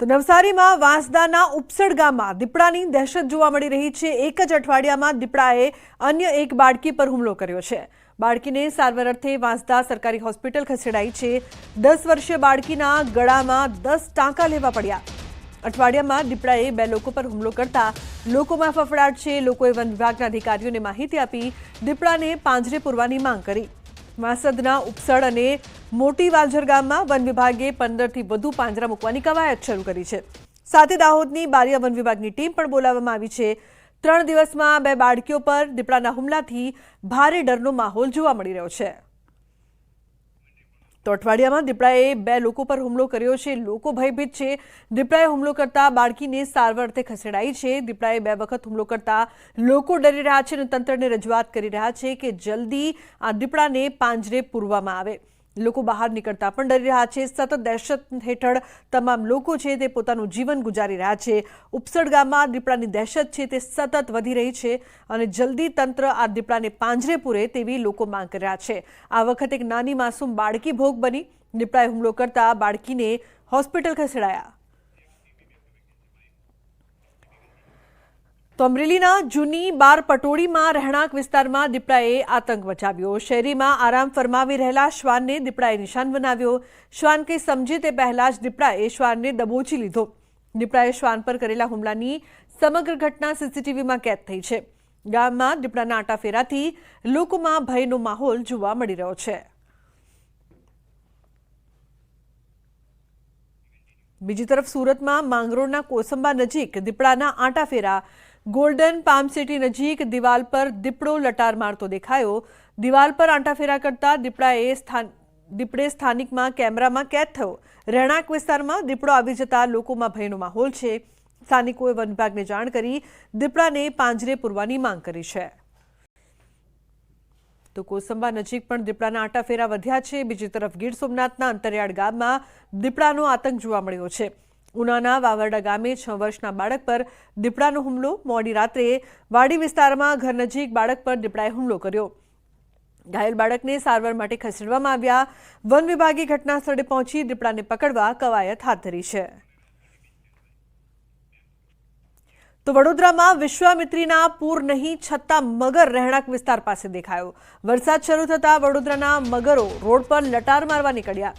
તો નવસારીમાં વાંસદાના ઉપસડ ગામમાં દીપડાની દહેશત જોવા મળી રહી છે. એક જ અઠવાડિયામાં દીપડાએ અન્ય એક બાળકી પર હુમલો કર્યો છે. બાળકીને સારવાર અર્થે વાંસદા સરકારી હોસ્પિટલ ખસેડાઈ છે. દસ વર્ષીય બાળકીના ગળામાં દસ ટાંકા લેવા પડ્યા. અઠવાડિયામાં દીપડાએ બે લોકો પર હુમલો કરતા લોકોમાં ફફડાટ છે. લોકોએ વન વિભાગના અધિકારીઓને માહિતી આપી દીપડાને પાંજરે પૂરવાની માંગ કરી. વાંસદના ઉપસળ અને મોટી વાલઝર ગામમાં વન વિભાગે પંદરથી વધુ પાંજરા મૂકવાની કવાયત શરૂ કરી છે. સાથે દાહોદની બારિયા વન વિભાગની ટીમ પણ બોલાવવામાં આવી છે. ત્રણ દિવસમાં બે બાળકીઓ પર દીપડાના હુમલાથી ભારે ડરનો માહોલ જોવા મળી રહ્યો છે. તો અઠવાડિયામાં દીપડાએ બે લોકો પર હુમલો કર્યો છે. લોકો ભયભીત છે. દીપડાએ હુમલો કરતા બાળકીને સારવાર અર્થે ખસેડાઈ છે. દીપડાએ બે વખત હુમલો કરતા લોકો ડરી રહ્યા છે અને તંત્રને રજૂઆત કરી રહ્યા છે કે જલ્દી આ દીપડાને પાંજરે પૂરવામાં આવે. લોકો બહાર નીકળતા પણ ડરી રહ્યા છે. સતત દહેશત હેઠળ તમામ લોકો છે તે પોતાનું જીવન ગુજારી રહ્યા છે. ઉપસડ ગામમાં દીપડાની દહેશત છે તે સતત વધી રહી છે અને જલ્દી તંત્ર આ દીપડાને પાંજરે પૂરે તેવી લોકો માંગ કરી રહ્યા છે. આ વખતે એક નાની માસૂમ બાળકી ભોગ બની. દીપડાએ હુમલો કરતા બાળકીને હોસ્પિટલ ખસેડાયા. તો અમરેલીના જૂની બાર પટોળીમાં રહેણાંક વિસ્તારમાં દીપડાએ આતંક મચાવ્યો. શહેરીમાં આરામ ફરમાવી રહેલા શ્વાનને દીપડાએ નિશાન બનાવ્યો. શ્વાન કંઈ સમજે તે પહેલા જ દીપડાએ શ્વાનને દબોચી લીધો. દીપડાએ શ્વાન પર કરેલા હુમલાની સમગ્ર ઘટના સીસીટીવીમાં કેદ થઈ છે. ગામમાં દીપડાના આટાફેરાથી લોકોમાં ભયનો માહોલ જોવા મળી રહ્યો છે. બીજી તરફ સુરતમાં માંગરોળના કોસંબા નજીક દીપડાના આંટાફેરા ગોલ્ડન પામ સિટી નજીક દિવાલ પર દીપડો લટાર મારતો દેખાયો. દિવાલ પર આંટાફેરા કરતા દીપડાએ સ્થાન, દીપડે સ્થાનિકમાં કેમેરામાં કેદ થયો. રહેણાંક વિસ્તારમાં દીપડો આવી જતા લોકોમાં ભયનો માહોલ છે. સ્થાનિકોએ વન વિભાગને જાણ કરી દીપડાને પાંજરે પૂરવાની માંગ કરી છે. તો કોસંબા નજીક પણ દીપડાના આંટાફેરા વધ્યા છે. બીજી તરફ ગીર સોમનાથના અંતરિયાળ ગામમાં દીપડાનો આતંક જોવા મળ્યો છે. ઉનાના વાવરડા ગામે છ વર્ષના બાળક પર દીપડાનો હુમલો. મોડી રાત્રે વાડી વિસ્તારમાં ઘર નજીક બાળક પર દીપડાએ હુમલો કર્યો. ઘાયલ બાળકને સારવાર માટે ખસેડવામાં આવ્યા. વન વિભાગે ઘટના સ્થળે પહોંચી દીપડાને પકડવા કવાયત હાથ ધરી છે. તો વડોદરામાં વિશ્વામિત્રીના પૂર નહીં છતાં મગર રહેણાંક વિસ્તાર પાસે દેખાયો. વરસાદ શરૂ થતાં વડોદરાના મગરો રોડ પર લટાર મારવા નીકળ્યા.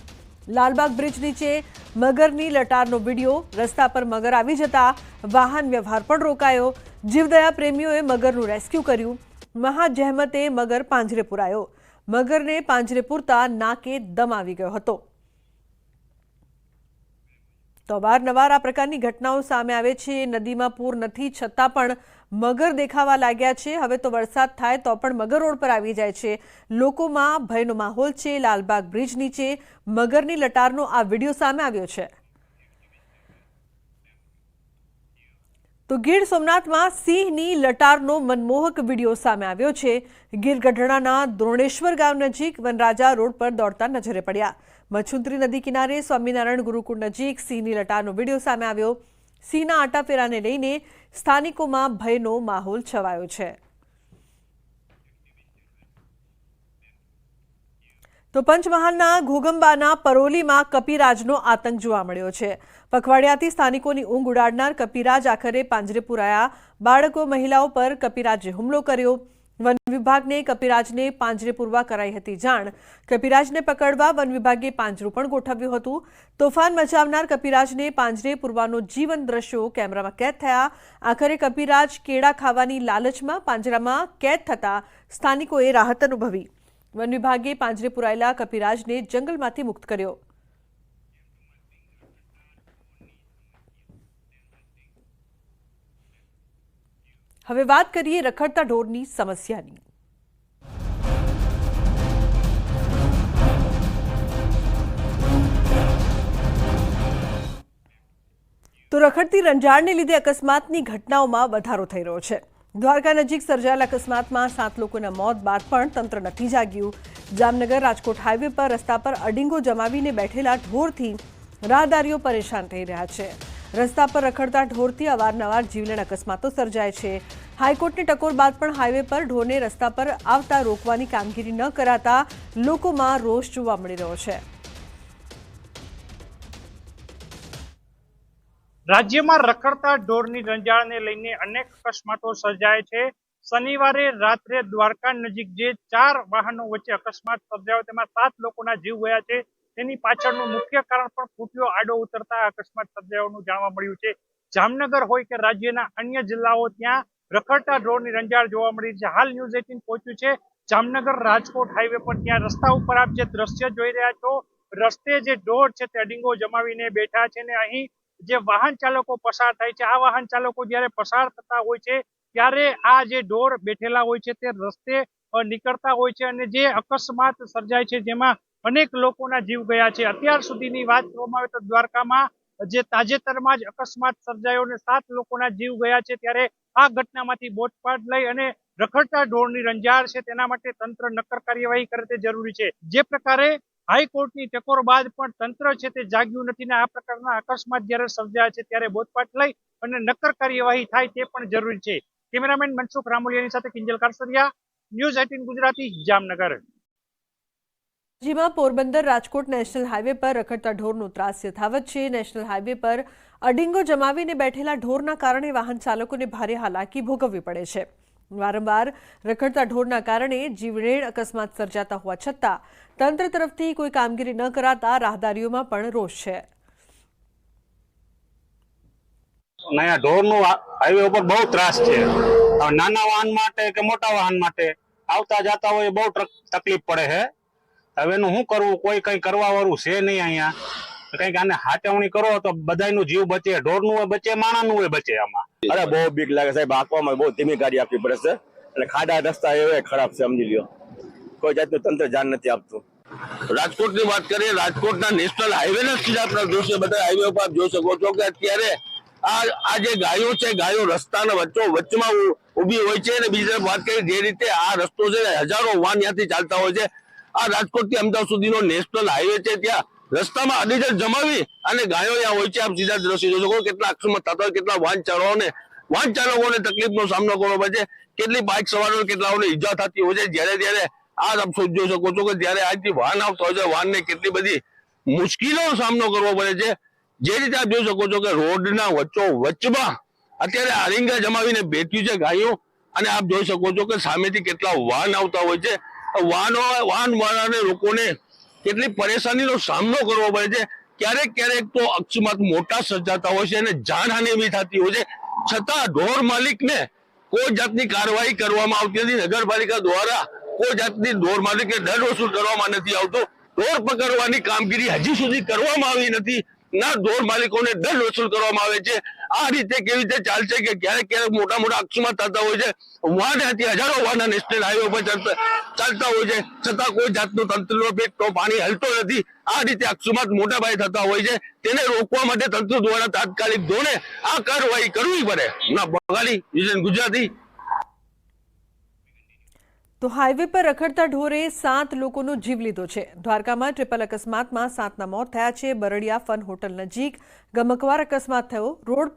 લાલબાગ બ્રિજ નીચે મગરની લટારનો વીડિયો રસ્તા પર મગર આવી જતા વાહન વ્યવહાર પણ રોકાયો. જીવદયા પ્રેમીઓએ મગરનું રેસ્ક્યુ કર્યું. મહાજહેમતે મગર પાંજરે પુરાયો. મગરને પાંજરે પૂરતા નાકે દમ આવી ગયો હતો. તો અવારનવાર આ પ્રકારની ઘટનાઓ સામે આવે છે. નદીમાં પૂર નથી, છતાં પણ મગર દેખાવા લાગ્યા છે. હવે તો વરસાદ થાય તો પણ મગર રોડ પર આવી જાય છે. લોકોમાં ભયનો માહોલ છે. લાલબાગ બ્રિજ નીચે મગરની લટારનો આ વીડિયો સામે આવ્યો છે. તો ગીર સોમનાથમાં સિંહની લટારનો મનમોહક વીડિયો સામે આવ્યો છે. ગીર ગઢડાના દ્રોણેશ્વર ગામ નજીક વનરાજા રોડ પર દોડતા નજરે પડ્યા. મછુંત્રી નદી કિનારે સ્વામિનારાયણ ગુરુકુળ નજીક સિંહની લટારનો વીડિયો સામે આવ્યો. સિંહના આટાફેરાને લઈને સ્થાનિકોમાં ભયનો માહોલ છવાયો છે. તો પંચમહાલના ઘોગંબાના પરોલીમાં કપિરાજનો આતંક જોવા મળ્યો છે. પખવાડિયાથી સ્થાનિકોની ઊંઘ ઉડાડનાર કપિરાજ આખરે પાંજરે પુરાયા બાળકો, મહિલાઓ પર કપિરાજે હુમલો કર્યો. વન વિભાગને કપિરાજને પાંજરે પૂરવા કરાઈ હતી જાણ. કપિરાજને પકડવા વન વિભાગે પાંજરું પણ ગોઠવ્યું હતું. તોફાન મચાવનાર કપિરાજને પાંજરે પૂરવાનો જીવન દ્રશ્યો કેમેરામાં કેદ થયા. આખરે કપિરાજ કેળા ખાવાની લાલચમાં પાંજરામાં કેદ થતા સ્થાનિકોએ રાહત અનુભવી. વન વિભાગે પાંજરે પુરાયેલા કપિરાજને જંગલમાંથી મુક્ત કર્યો. હવે વાત કરીએ રખડતા ઢોરની સમસ્યાની. તો રખડતી રંજાડને લીધે અકસ્માતની ઘટનાઓમાં વધારો થઈ રહ્યો છે. દ્વારકા નજીક સર્જાયેલા અકસ્માતમાં સાત લોકોના મોત બાદ પણ તંત્ર નથી જાગ્યું. જામનગર રાજકોટ હાઈવે પર રસ્તા પર અડિંગો જમાવીને બેઠેલા ઢોરથી રાહદારીઓ પરેશાન થઈ રહ્યા છે. રસ્તા પર રખડતા ઢોરથી અવારનવાર જીવલેણ અકસ્માતો સર્જાય છે. હાઈકોર્ટની ટકોર બાદ પણ હાઈવે પર ઢોરને રસ્તા પર આવતા રોકવાની કામગીરી ન કરાતા લોકોમાં રોષ જોવા મળી રહ્યો છે. રાજ્યમાં રખડતા ઢોરની રંજાળને લઈને અનેક અકસ્માતો સર્જાય છે. શનિવારે રાત્રે દ્વારકા નજીક જે ચાર વાહનો વચ્ચે અકસ્માત સર્જાયો, તેમાં સાત લોકોના જીવ ગયા છે. તેની પાછળનું મુખ્ય કારણ પણ ફૂટ્યો આડો ઉતરતા અકસ્માત સર્જાયોનું જાણવા મળ્યું છે. જામનગર હોય કે રાજ્યના અન્ય જિલ્લાઓ, ત્યાં રખડતા ઢોરની રંજાડ જોવા મળી છે. હાલ ન્યૂઝ એટીન પહોંચ્યું છે. જામનગર રાજકોટ હાઈવે પર ત્યાં રસ્તા ઉપર આપ જે દ્રશ્ય જોઈ રહ્યા છો, રસ્તે જે ઢોર છે તે અડીંગો જમાવીને બેઠા છે ને અહીં જે વાહન ચાલકો પસાર થાય છે. આ વાહન ચાલકો જ્યારે પસાર થતા હોય છે, ત્યારે આ જે ઢોર બેઠેલા હોય છે તે રસ્તે નીકળતા હોય છે અને જે અકસ્માત સર્જાય છે જેમાં અનેક લોકોના જીવ ગયા છે. અત્યાર સુધીની વાત કરવામાં આવે તો દ્વારકામાં જે તાજેતરમાં જ અકસ્માત સર્જાયો અને સાત લોકોના જીવ ગયા છે, ત્યારે આ ઘટનામાંથી બોટપાટ લઈ અને રખડતા ઢોરની રંજાર છે, તેના માટે તંત્ર નક્કર કાર્યવાહી કરે તે જરૂરી છે. જે પ્રકારે હાઈકોર્ટની ટકોર બાદ પણ તંત્ર છે તે જાગ્યું નથી ને આ પ્રકારના અકસ્માત જ્યારે સર્જાયા છે, ત્યારે બોધપાઠ લઈ અને નક્કર કાર્યવાહી થાય તે પણ જરૂરી છે. કેમેરામેન મનસુખ રામોલિયાની સાથે કિંજલ કારસરિયા, ન્યૂઝ એટીન ગુજરાતી, જામનગર. જેમાં પોરબંદર રાજકોટ નેશનલ હાઈવે પર રખડતા ઢોરનો ત્રાસ યથાવત છે. નેશનલ હાઈવે પર અડીંગો જમાવીને બેઠેલા ઢોરના કારણે વાહન ચાલકોને ભારે હાલાકી ભોગવવી પડે છે. વારંવાર રખડતા ઢોરના કારણે જીવલેણ અકસ્માત સર્જાતા હોવા છતાં તંત્ર તરફથી કોઈ કામગીરી ન કરાતા રાહદારીઓમાં પણ રોષ છે. નાના વાહન માટે કે મોટા વાહન માટે આવતા જતા હોય બહુ તકલીફ પડે છે. હવે એનું શું કરવું? કોઈ કઈ કરવા વાળું છે નહીં અહીંયા. કંઈક આને હાચવણી કરો તો બધાનું જીવ બચે ઢોરનું હોય બચે માણાનું હોય બચે આમાં. અરે બહુ બીક લાગે સાહેબ હાંકવામાં બહુ ધીમી ગાડી આપવી પડે છે. અને ખાડા રસ્તા એવા ખરાબ છે સમજી લ્યો. કોઈ જાતનું તંત્ર ધ્યાન નથી આપતું. રાજકોટની વાત કરીએ રાજકોટના નેશનલ હાઈવે ને સીધા આપણે જોશે બધા હાઈવે ઉપર આપ જોઈ શકો છો કે અત્યારે આ આ જે ગાયો છે ગાયો રસ્તાના વચ્ચો વચમાં ઊભી ઊભી હોય છે અને બીજી વાત કરીએ જે રીતે આ રસ્તો છે હજારો વાહન ત્યાંથી ચાલતા હોય છે. આ રાજકોટથી અમદાવાદ સુધીનો નેશનલ હાઈવે છે ત્યાં રસ્તામાં અડીજણ જમાવી અને ગાયો ત્યાં હોય છે. આપ સીધા દ્રશ્ય જોઈ શકો કેટલા અકસ્માત થતા કેટલા વાહન ચાલકોને વાહન ચાલકોને તકલીફનો સામનો કરવો પડે કેટલી બાઇક સવારો કેટલાઓને ઈજા થતી હોય છે. જ્યારે જ્યારે આ આપ જોઈ શકો છો કે જ્યારે આજથી વાહન આવતો હોય છે, વાહનને કેટલી બધી મુશ્કેલીનો સામનો કરવો પડે છે. જે રીતે આપ જોઈ શકો છો કે રોડના વચ્ચો વચમાં અત્યારે આરિંગા જમાવીને બેઠ્યું છે ગાયો. અને આપ જોઈ શકો છો કે સામેથી કેટલા વાહન આવતા હોય છે. વાહનો વાહન વાળાને લોકોને કેટલી પરેશાનીનો સામનો કરવો પડે છે. ક્યારેક ક્યારેક તો અકસ્માત મોટા સર્જાતા હોય છે અને જાનહાનિ બી થતી હોય છે. છતાં ઢોર માલિકને કોઈ જાતની કાર્યવાહી કરવામાં આવતી નથી. નગરપાલિકા દ્વારા કોઈ જાતની ઢોર માલિકને દંડ વસૂલ કરવામાં નથી આવતો. ઢોર પકડવાની કામગીરી હજી સુધી કરવામાં આવી નથી. ના ઢોર માલિકોને દંડ વસૂલ કરવામાં આવે છે. આ રીતે કેવી રીતે ચાલશે કે ક્યારેક ક્યારેક મોટા મોટા અક્ષમાં થતા હોય છે? ત્યાંથી હજારો વાહન નેશનલ હાઈવે પર ચાલતા હોય છે. છતાં કોઈ જાતનું તંત્રનો પેટનો પાણી હલતો નથી. આ રીતે અક્ષમાત મોટા ભાઈ થતા હોય છે. તેને રોકવા માટે તંત્ર દ્વારા તાત્કાલિક ધોરણે આ કાર્યવાહી કરવી પડે. વિઝન ગુજરાતી. તો હાઈવે પર રખડતા ઢોરે સાત લોકોનો જીવ લીધો છે. દ્વારકામાં ટ્રિપલ અકસ્માતમાં સાતના મોત થયા છે. બરડિયા ફન હોટલ નજીક ગમકવાર અકસ્માત થયો. રોડ પર